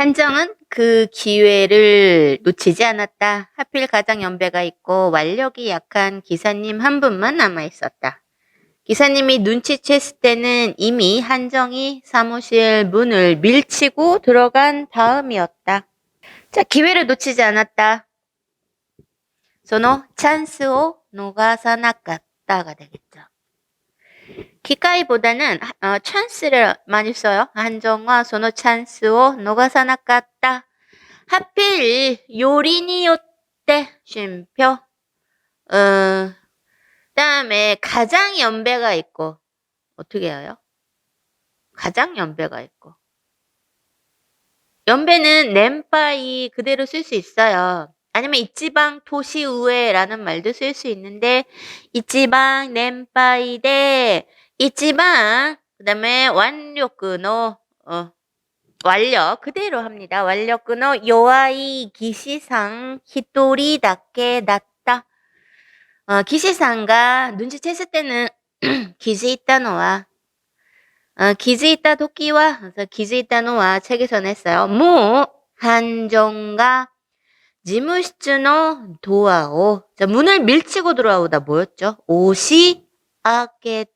한정은 그 기회를 놓치지 않았다. 하필 가장 연배가 있고 완력이 약한 기사님 한 분만 남아 있었다. 기사님이 눈치챘을 때는 이미 한정이 사무실 문을 밀치고 들어간 다음이었다. 자, 기회를 놓치지 않았다. 저는 찬스오 노가사나갔다가 되겠죠. 기가이보다는 어, 찬스를 많이 써요. 한정과 소노 찬스を 노가사나갔다. 하필 요리니요때 쉼표. 어, 다음에 가장 연배가 있고 어떻게 해요? 가장 연배가 있고 연배는 nem파이 그대로 쓸 수 있어요. 아니면 이지방 도시 우에라는 말도 쓸 수 있는데 이지방 nem파이 대 이지방 그다음에 완력근어 어, 완력 그대로 합니다. 완력근어 요아이 기시상 히토리다케 났다. 어, 기시상가 눈치챘을 때는 기지 있다노와 어, 기지 있다 도끼와 그래서 기지 있다노와 책에서 냈어요. 모 한정가 지무시츠노 도아오 자 문을 밀치고 들어오다 뭐였죠? 오시 아게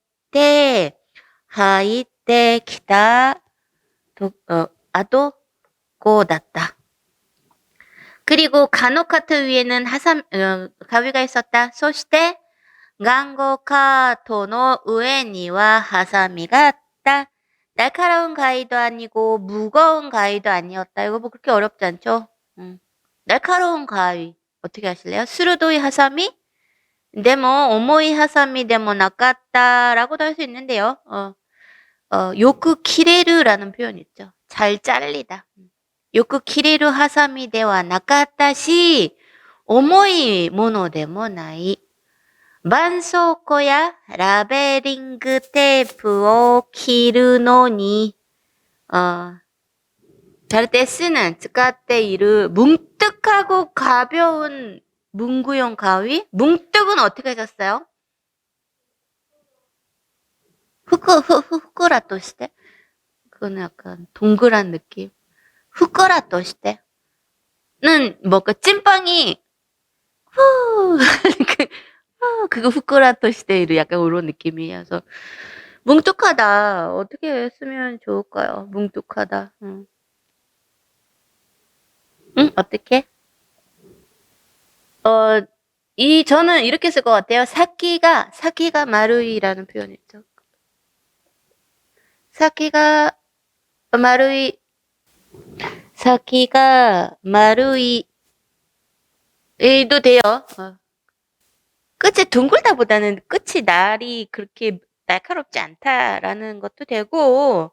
도, 어, 고das다. 그리고 간호카트 위에는 하삼 어, 가위가 있었다. 소시테 간고카토노 우에니와 하사미가 있다. 날카로운 가위도 아니고 무거운 가위도 아니었다. 이거 뭐 그렇게 어렵지 않죠? 음. 날카로운 가위 어떻게 하실래요? 스루도이 하사미? 데모 오모이 하사미 데모 나갔다라고도 할 수 있는데요. 어, 어, 요크 키레르라는 표현 있죠. 잘 잘리다. 요크 키레르 하사미 데와 나갔다시 오모이 모노 데모 나이. 반소코야 라베링그 테이프を 기르노니 어, 자를 때 쓰는 使っている 뭉뜩하고 가벼운 문구용 가위? 뭉뜩은 어떻게 하셨어요? 후크 후 후꾸라 또 시대? 그거는 약간 동그란 느낌. 후꾸라 또 시대 는 뭐 그 찐빵이 후 그, 후, 그거 후꾸라 또 시대로 약간 그런 느낌이에요. 그래서 뭉뚝하다 어떻게 쓰면 좋을까요? 뭉뚝하다. 응. 응? 어떻게? 어, 이, 저는 이렇게 쓸 것 같아요. 사키가, 사키가 마루이라는 표현이 있죠. 사키가 마루이, 사키가 마루이, 이도 돼요. 어. 끝이 둥글다보다는 끝이 날이 그렇게 날카롭지 않다라는 것도 되고,